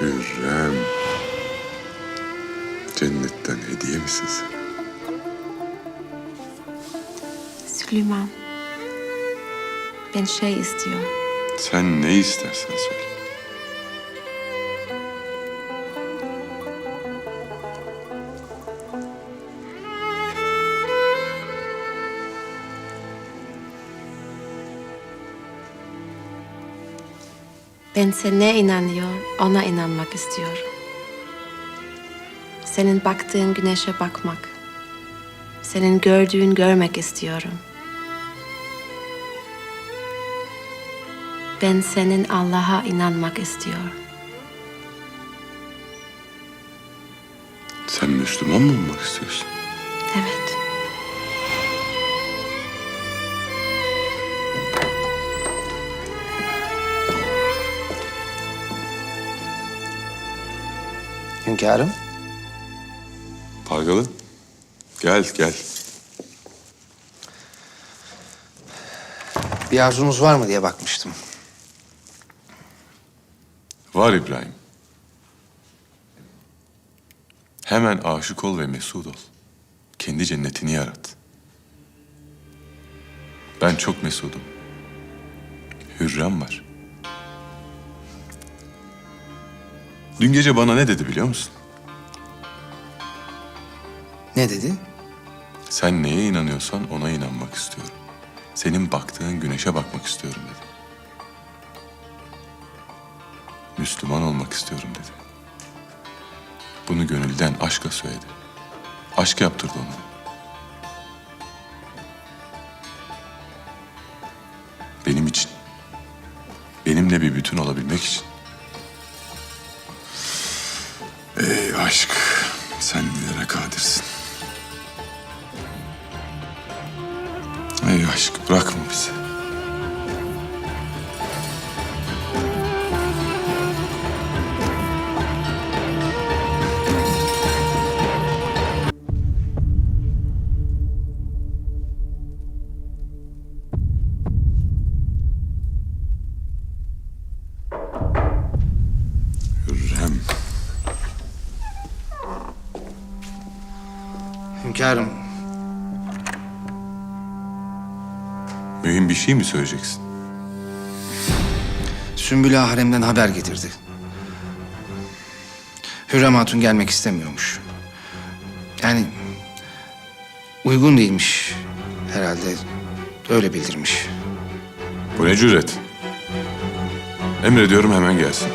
Hürrem. Cennetten hediye misin sen? Süleyman. Ben şey istiyorum. Sen ne istersen söyle. Ben sana inanıyor, ona inanmak istiyorum. Senin baktığın güneşe bakmak. Senin gördüğün görmek istiyorum. Ben senin Allah'a inanmak istiyorum. Sen Müslüman mı olmak istiyorsun? Evet. Hünkârım. Pargalı. Gel gel. Bir arzunuz var mı diye bakmıştım. Var İbrahim. Hemen aşık ol ve mesut ol. Kendi cennetini yarat. Ben çok mesudum. Hürrem var. Dün gece bana ne dedi biliyor musun? Ne dedi? Sen neye inanıyorsan ona inanmak istiyorum. Senin baktığın güneşe bakmak istiyorum dedi. Müslüman olmak istiyorum dedi. Bunu gönülden aşkla söyledi. Aşk yaptırdı onu. Benim için. Benimle bir bütün olabilmek için. Ey aşk, sen nelere kadirsin. Ey aşk bırakma bizi. Hünkârım, Mühim bir şey mi söyleyeceksin? Sümbül Ağa haremden haber getirdi. Hürrem Hatun gelmek istemiyormuş. Yani uygun değilmiş herhalde. Öyle bildirmiş. Bu ne cüret? Emrediyorum hemen gelsin.